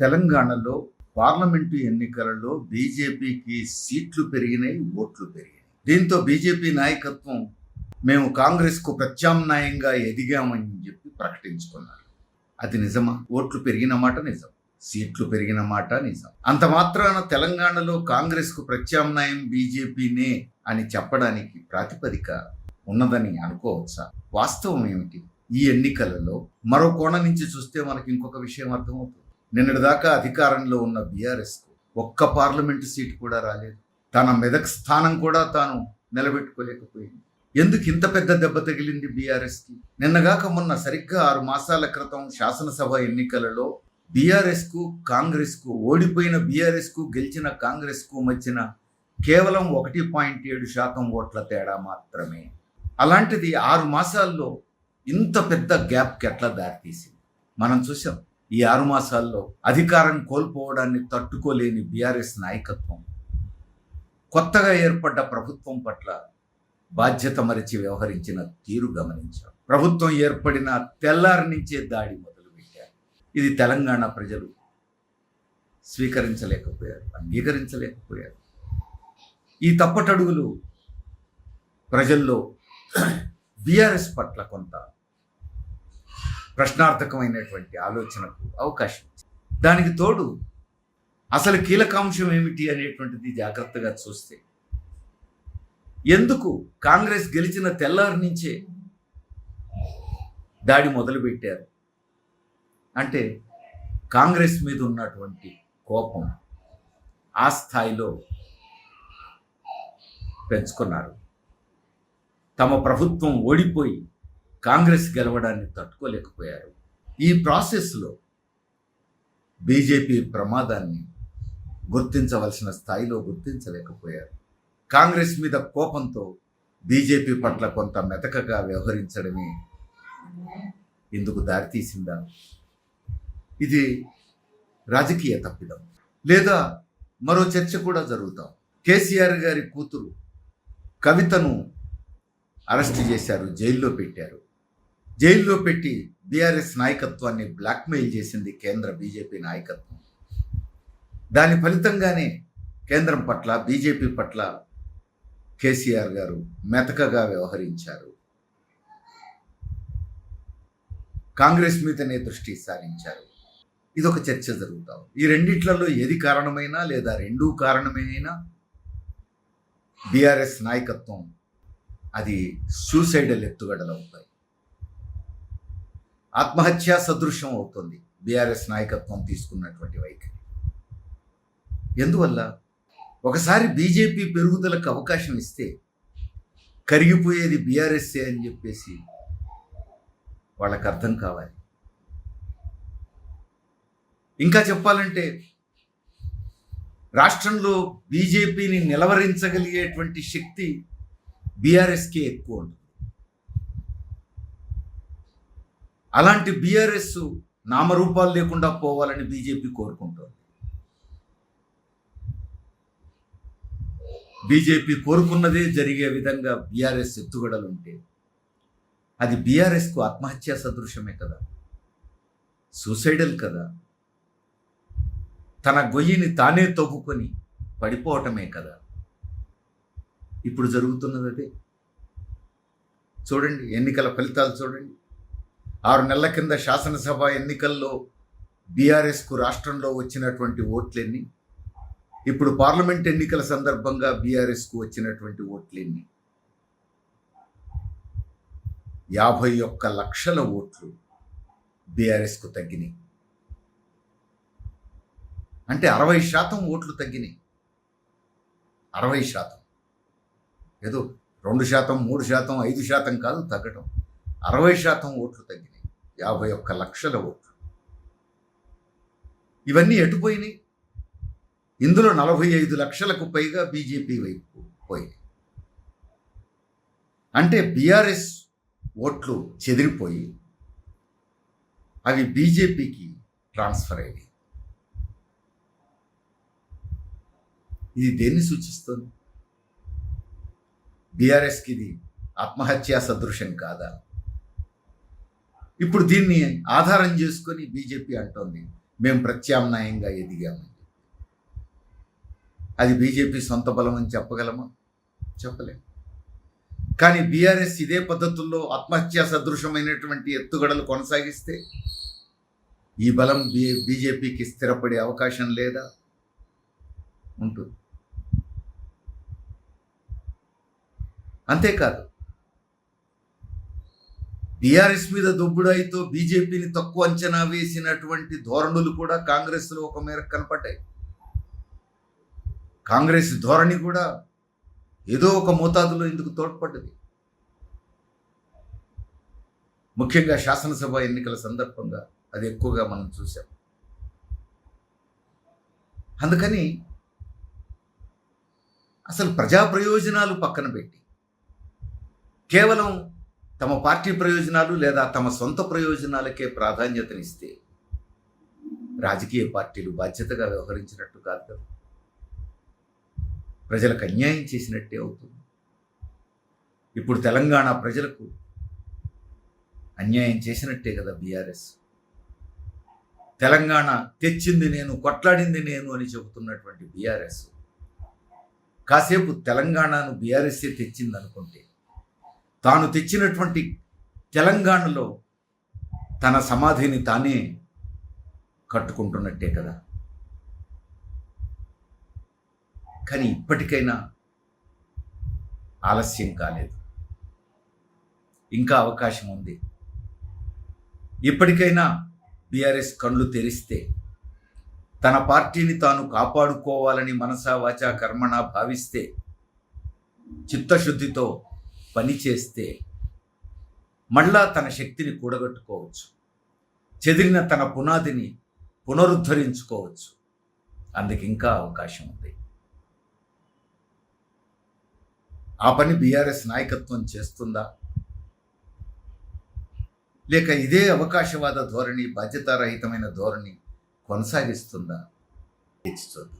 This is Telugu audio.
తెలంగాణలో పార్లమెంటు ఎన్నికలలో బీజేపీకి సీట్లు పెరిగినాయి ఓట్లు పెరిగినాయి. దీంతో బీజేపీ నాయకత్వం మేము కాంగ్రెస్కు ప్రత్యామ్నాయంగా ఎదిగామని చెప్పి ప్రకటించుకున్నారు. అది నిజమా? ఓట్లు పెరిగిన మాట నిజం. సీట్లు పెరిగిన మాట నిజం. అంత మాత్రాన తెలంగాణలో కాంగ్రెస్కు ప్రత్యామ్నాయం బీజేపీనే అని చెప్పడానికి ప్రాతిపదిక ఉన్నదని అనుకోవచ్చా? వాస్తవం ఏమిటి? ఈ ఎన్నికలలో మరో కోణం నుంచి చూస్తే మనకి ఇంకొక విషయం అర్థమవుతుంది. నిన్నటిదాకా అధికారంలో ఉన్న బీఆర్ఎస్కు ఒక్క పార్లమెంటు సీటు కూడా రాలేదు. తన మెదక్ స్థానం కూడా తాను నిలబెట్టుకోలేకపోయింది. ఎందుకు ఇంత పెద్ద దెబ్బ తగిలింది బీఆర్ఎస్కి నిన్నగాక మొన్న సరిగ్గా ఆరు మాసాల క్రితం శాసనసభ ఎన్నికలలో బీఆర్ఎస్కు కాంగ్రెస్కు ఓడిపోయిన బీఆర్ఎస్కు గెలిచిన కాంగ్రెస్కు మధ్యన కేవలం ఒకటి పాయింట్ ఏడు శాతం ఓట్ల తేడా మాత్రమే. అలాంటిది ఆరు మాసాల్లో ఇంత పెద్ద గ్యాప్కి ఎట్లా దారితీసింది? మనం చూసాం ఈ ఆరు మాసాల్లో అధికారం కోల్పోవడాన్ని తట్టుకోలేని బీఆర్ఎస్ నాయకత్వం కొత్తగా ఏర్పడ్డ ప్రభుత్వం పట్ల బాధ్యత మరిచి వ్యవహరించిన తీరు గమనించాం. ప్రభుత్వం ఏర్పడిన తెల్లారి నుంచే దాడి మొదలుపెట్టారు. ఇది తెలంగాణ ప్రజలు స్వీకరించలేకపోయారు అంగీకరించలేకపోయారు. ఈ తప్పటడుగులు ప్రజల్లో బీఆర్ఎస్ పట్ల కొంత ప్రశ్నార్థకమైనటువంటి ఆలోచనకు అవకాశం దానికి తోడు అసలు కీలకాంశం ఏమిటి అనేటువంటిది జాగ్రత్తగా చూస్తే ఎందుకు కాంగ్రెస్ గెలిచిన తెల్లారి నుంచే దాడి మొదలుపెట్టారు? అంటే కాంగ్రెస్ మీద ఉన్నటువంటి కోపం ఆ స్థాయిలో పెంచుకున్నారు. తమ ప్రభుత్వం ఓడిపోయి కాంగ్రెస్ గెలవడాన్ని తట్టుకోలేకపోయారు. ఈ ప్రాసెస్లో బీజేపీ ప్రమాదాన్ని గుర్తించవలసిన స్థాయిలో గుర్తించలేకపోయారు. కాంగ్రెస్ మీద కోపంతో బీజేపీ పట్ల కొంత మెతకగా వ్యవహరించడమే ఇందుకు దారితీసిందా ఇది రాజకీయ తప్పిదం. లేదా మరో చర్చ కూడా జరుగుతాం. కేసీఆర్ గారి కూతురు కవితను అరెస్ట్ చేశారు జైల్లో పెట్టారు. జైల్లో పెట్టి బీఆర్ఎస్ నాయకత్వాన్ని బ్లాక్మెయిల్ చేసింది కేంద్ర బీజేపీ నాయకత్వం. దాని ఫలితంగానే కేంద్రం పట్ల బీజేపీ పట్ల కేసీఆర్ గారు మెతకగా వ్యవహరించారు. కాంగ్రెస్ మీదనే దృష్టి సారించారు. ఇదొక చర్చ జరుగుతాం ఈ రెండిట్లలో ఏది కారణమైనా లేదా రెండూ కారణమైనా బీఆర్ఎస్ నాయకత్వం అది సూసైడల్ ఎత్తుగడలవుతాయి ఆత్మహత్యా సదృశ్యం అవుతుంది బీఆర్ఎస్ నాయకత్వం తీసుకున్నటువంటి వైఖరి. ఎందువల్ల? ఒకసారి బీజేపీ పెరుగుదలకు అవకాశం ఇస్తే కరిగిపోయేది బీఆర్ఎస్ఏ అని చెప్పేసి వాళ్ళకి అర్థం కావాలి. ఇంకా చెప్పాలంటే రాష్ట్రంలో బీజేపీని నిలవరించగలిగేటువంటి శక్తి బీఆర్ఎస్కే ఎక్కువ ఉంటుంది. అలాంటి బీఆర్ఎస్ నామరూపాలు లేకుండా పోవాలని బీజేపీ కోరుకుంటుంది. బీజేపీ కోరుకున్నదే జరిగే విధంగా బీఆర్ఎస్ ఎత్తుగడలు ఉంటే అది బీఆర్ఎస్కు ఆత్మహత్యా సదృశ్యమే కదా? సూసైడల్ కదా? తన గొయ్యిని తానే తవ్వుకొని పడిపోవటమే కదా? ఇప్పుడు జరుగుతున్నది అదే చూడండి ఎన్నికల ఫలితాలు చూడండి. ఆరు నెలల కింద శాసనసభ ఎన్నికల్లో బీఆర్ఎస్కు రాష్ట్రంలో వచ్చినటువంటి ఓట్లెన్ని ఇప్పుడు పార్లమెంట్ ఎన్నికల సందర్భంగా బీఆర్ఎస్కు వచ్చినటువంటి ఓట్లెన్ని యాభై ఒక్క లక్షల ఓట్లు బీఆర్ఎస్కు తగ్గినాయి. అంటే అరవై శాతం ఓట్లు తగ్గినాయి. అరవై శాతం. ఏదో రెండు శాతం మూడు శాతం ఐదు శాతం కాదు తగ్గడం అరవై శాతం ఓట్లు తగ్గినాయి. యాభై ఒక్క లక్షల. ఓట్లు ఇవన్నీ ఎటుపోయినాయి ఇందులో నలభై ఐదు లక్షలకు పైగా బీజేపీ వైపు పోయినాయి. అంటే బీఆర్ఎస్ ఓట్లు చెదిరిపోయి అవి బీజేపీకి ట్రాన్స్ఫర్ అయినాయి. ఇది దేన్ని సూచిస్తుంది? బీఆర్ఎస్కి ఇది ఆత్మహత్యా సదృశ్యం కాదా? ఇప్పుడు దీన్ని ఆధారం చేసుకొని బీజేపీ అంటోంది మేము ప్రత్యామ్నాయంగా ఎదిగామని అది బీజేపీ సొంత బలం అని చెప్పగలమా? చెప్పలేం. కానీ బీఆర్ఎస్ ఇదే పద్ధతుల్లో ఆత్మహత్యా సదృశమైనటువంటి ఎత్తుగడలు కొనసాగిస్తే ఈ బలం బీ బీజేపీకి స్థిరపడే అవకాశం లేదా? ఉంటుంది. అంతేకాదు బీఆర్ఎస్ మీద దొబ్బుడాయితో బీజేపీని తక్కువ అంచనా వేసినటువంటి ధోరణులు కూడా కాంగ్రెస్లో ఒక మేరకు కనపడ్డాయి. కాంగ్రెస్ ధోరణి కూడా ఏదో ఒక మోతాదులో ఇందుకు తోడ్పడ్డది. ముఖ్యంగా శాసనసభ ఎన్నికల సందర్భంగా అది ఎక్కువగా మనం చూసాం అందుకని అసలు ప్రజా ప్రయోజనాలు పక్కన పెట్టి కేవలం తమ పార్టీ ప్రయోజనాలు లేదా తమ సొంత ప్రయోజనాలకే ప్రాధాన్యతనిస్తే రాజకీయ పార్టీలు బాధ్యతగా వ్యవహరించినట్టు కాదు కదా. ప్రజలకు అన్యాయం చేసినట్టే అవుతుంది. ఇప్పుడు తెలంగాణ ప్రజలకు అన్యాయం చేసినట్టే కదా బీఆర్ఎస్. తెలంగాణ తెచ్చింది నేను కొట్లాడింది నేను అని చెబుతున్నటువంటి బీఆర్ఎస్. కాసేపు తెలంగాణను బీఆర్ఎస్ఏ తెచ్చింది అనుకుంటే తాను తెచ్చినటువంటి తెలంగాణలో తన సమాధిని తానే కట్టుకుంటున్నట్టే కదా. కానీ ఇప్పటికైనా ఆలస్యం కాలేదు. ఇంకా అవకాశం ఉంది. ఇప్పటికైనా బీఆర్ఎస్ కళ్ళు తెరిస్తే తన పార్టీని తాను కాపాడుకోవాలని మనసా వాచా కర్మణ భావిస్తే చిత్తశుద్ధితో పని చేస్తే మళ్ళా తన శక్తిని కూడగట్టుకోవచ్చు. చెదిరిన తన పునాదిని పునరుద్ధరించుకోవచ్చు. అందుకు ఇంకా అవకాశం ఉంది. ఆ పని బీఆర్ఎస్ నాయకత్వం చేస్తుందా? లేక ఇదే అవకాశవాద ధోరణి బాధ్యతారహితమైన ధోరణి కొనసాగిస్తుందా? ఇస్తుంది